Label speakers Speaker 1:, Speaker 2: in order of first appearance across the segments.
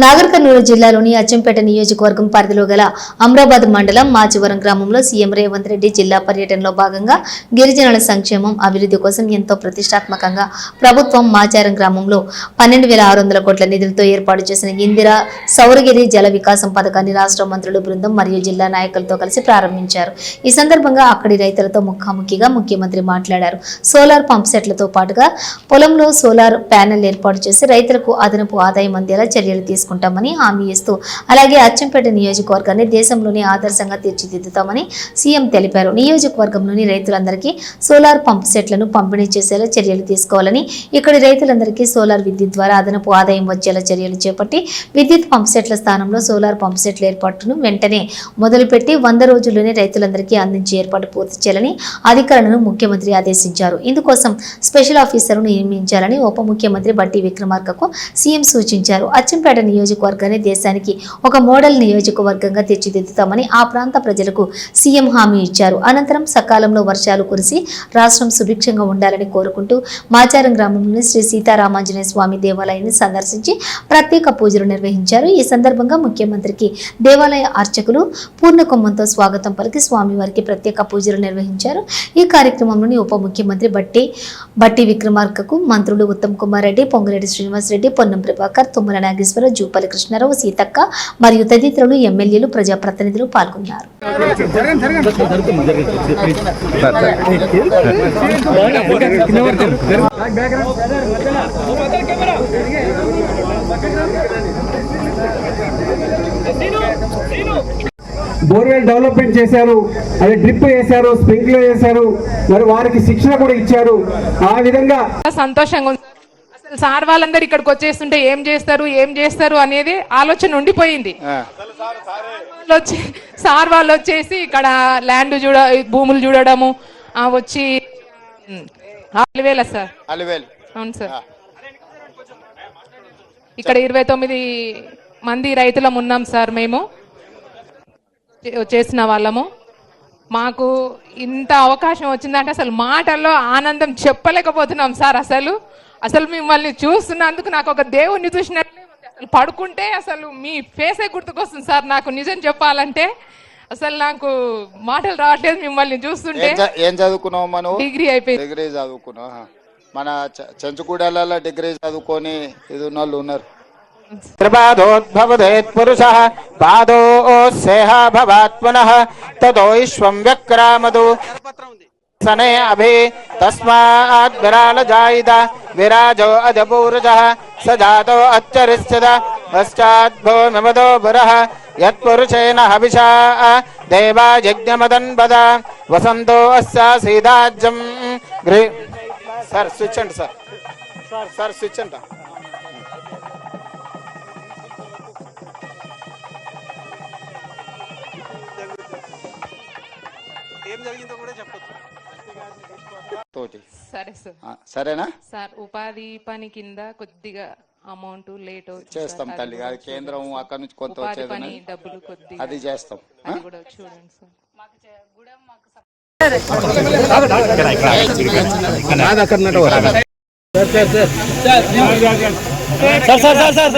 Speaker 1: నాగర్ కర్నూలు జిల్లాలోని అచ్చంపేట నియోజకవర్గం పరిధిలో గల అమరాబాద్ మండలం మాచివరం గ్రామంలో సీఎం రేవంత్ రెడ్డి జిల్లా పర్యటనలో భాగంగా గిరిజనుల సంక్షేమం అభివృద్ధి కోసం ఎంతో ప్రతిష్టాత్మకంగా ప్రభుత్వం మాచారం గ్రామంలో పన్నెండు వేల ఆరు వందల కోట్ల నిధులతో ఏర్పాటు చేసిన ఇందిరా సౌరగిరి జల వికాసం పథకాన్ని రాష్ట్ర మంత్రుల బృందం మరియు జిల్లా నాయకులతో కలిసి ప్రారంభించారు. ఈ సందర్భంగా అక్కడి రైతులతో ముఖాముఖిగా ముఖ్యమంత్రి మాట్లాడారు. సోలార్ పంప్ సెట్లతో పాటుగా పొలంలో సోలార్ ప్యానెల్ ఏర్పాటు చేసి రైతులకు అదనపు ఆదాయం అందేలా చర్యలు చేసుకుంటామని హామీ ఇస్తూ అలాగే అచ్చంపేట నియోజకవర్గాన్ని దేశంలోనే ఆదర్శంగా తీర్చిదిద్దుతామని సీఎం తెలిపారు. నియోజకవర్గంలోని రైతులందరికీ సోలార్ పంప్ సెట్లను పంపిణీ చేసేలా చర్యలు తీసుకోవాలని ఇక్కడి రైతులందరికీ సోలార్ విద్యుత్ ద్వారా అదనపు ఆదాయం వచ్చేలా చర్యలు చేపట్టి విద్యుత్ పంప్ సెట్ల స్థానంలో సోలార్ పంప్ సెట్ల ఏర్పాటును వెంటనే మొదలుపెట్టి వంద రోజుల్లోనే రైతులందరికీ అందించే ఏర్పాటు పూర్తి చేయాలని అధికారులను ముఖ్యమంత్రి ఆదేశించారు. ఇందుకోసం స్పెషల్ ఆఫీసర్ను నియమించాలని ఉప ముఖ్యమంత్రి బట్టి విక్రమార్కకు సీఎం సూచించారు. అచ్చంపేట నియోజకవర్గాన్ని దేశానికి ఒక మోడల్ నియోజకవర్గంగా తీర్చిదిద్దుతామని ఆ ప్రాంత ప్రజలకు సీఎం హామీ ఇచ్చారు. అనంతరం సకాలంలో వర్షాలు కురిసి రాష్ట్రం సుభిక్షంగా ఉండాలని కోరుకుంటూ మాచారం గ్రామంలోని శ్రీ సీతారామాంజనేయ స్వామి దేవాలయాన్ని సందర్శించి ప్రత్యేక పూజలు నిర్వహించారు. ఈ సందర్భంగా ముఖ్యమంత్రికి దేవాలయ అర్చకులు పూర్ణ కొమ్మంతో స్వాగతం పలికి స్వామివారికి ప్రత్యేక పూజలు నిర్వహించారు. ఈ కార్యక్రమంలోని ఉప ముఖ్యమంత్రి బట్టి బట్టి విక్రమార్కకు మంత్రులు ఉత్తమ్ కుమార్ రెడ్డి పొంగిరెడ్డి శ్రీనివాసరెడ్డి పొన్నం ప్రభాకర్ తుమ్మల నాగేశ్వర జూపల్లి కృష్ణారావు సీతక్క మరియు తదితరులు ఎమ్మెల్యేలు ప్రజాప్రతినిధులు పాల్గొన్నారు.
Speaker 2: బోర్వెల్ డెవలప్మెంట్ చేశారు అది డ్రిప్ వేశారు స్ప్రింక్లర్ చేశారు మరి వారికి శిక్షణ కూడా ఇచ్చారు. ఆ విధంగా
Speaker 3: సంతోషంగా సార్ వాళ్ళందరూ ఇక్కడికి వచ్చేస్తుంటే ఏం చేస్తారు ఏం చేస్తారు అనేది ఆలోచన ఉండిపోయింది. సార్ వాళ్ళు వచ్చేసి ఇక్కడ ల్యాండ్ చూడ భూములు చూడడము వచ్చి వేల సార్.
Speaker 4: అలివేలు.
Speaker 3: అవును సార్. ఇక్కడ ఇరవై తొమ్మిది మంది రైతులం ఉన్నాం సార్ మేము. చేసిన వాళ్ళము. మాకు ఇంత అవకాశం వచ్చిందంటే అసలు మాటల్లో ఆనందం చెప్పలేకపోతున్నాం సార్ అసలు. అసలు మిమ్మల్ని చూస్తున్నందుకు నాకు ఒక దేవుణ్ణి చూసినట్లే ఉంది. అసలు పడుకుంటే అసలు మీ ఫేసే గుర్తుకొస్తుంది సార్ నాకు నిజం చెప్పాలంటే. అసలు నాకు మాటలు రావట్లేదు మిమ్మల్ని చూస్తుంటే.
Speaker 4: ఏం చ- ఏం చదువుకున్నావు మనం?
Speaker 3: డిగ్రీ అయిపోయింది.
Speaker 4: డిగ్రీ చదువుకున్నావు ఆహా. మన చ- చెంచుకూడలలో డిగ్రీ చదువుకొని ఇది ఉన్న వాళ్ళు ఉన్నారు త్రిపాదోద్భవదేత్ పురుష పాదోసేహ భవాత్ పునః सने अभि तस्मात् विराल जायित विराजो अजपूरुजः, स जातो अच्छरिष्यत पश्चाद्भो नमदो भुरः यत्पुरुषेण हविषा, देवा यज्ञमदन्वद वसन्तो अस्यासीदाज्यम् गृ सर सर सर ఏం జరిగిందో కూడా చెప్పచ్చు. తోటి.
Speaker 3: సరే సార్.
Speaker 4: సరేనా?
Speaker 3: సార్ ఉపాధి పని కింద కొద్దిగా అమౌంట్ లేట్ అవుతుంది
Speaker 4: చేస్తాం. తల్లి
Speaker 3: అది
Speaker 4: కేంద్రం అక్కడ నుంచి కొంత
Speaker 3: ఉపాధి
Speaker 4: వచ్చేది
Speaker 3: పని. డబ్బులు కొద్దిగా
Speaker 4: అది చేస్తాం ఆ?
Speaker 3: అది కూడా చూడండి sir
Speaker 5: sir sir sir sir.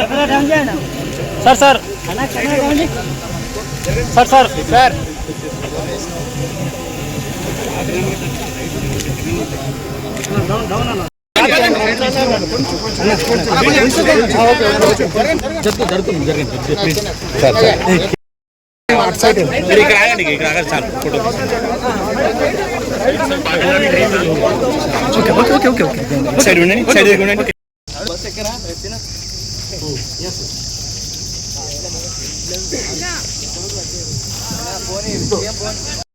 Speaker 5: Sir sir. Sir sir. Sir. జరుగుతుంది జరిగింది ప్లీజ్ సార్ సార్ ఇక్కడ ఆగండి ఇక్కడ ఆగండి sir photo okay okay okay okay okay side ఉండండి సైడ్ దగ్గర ఉండండి బస్ ఎక్కరా ఎత్తినా ఎస్ ఫోన్ ఫోన్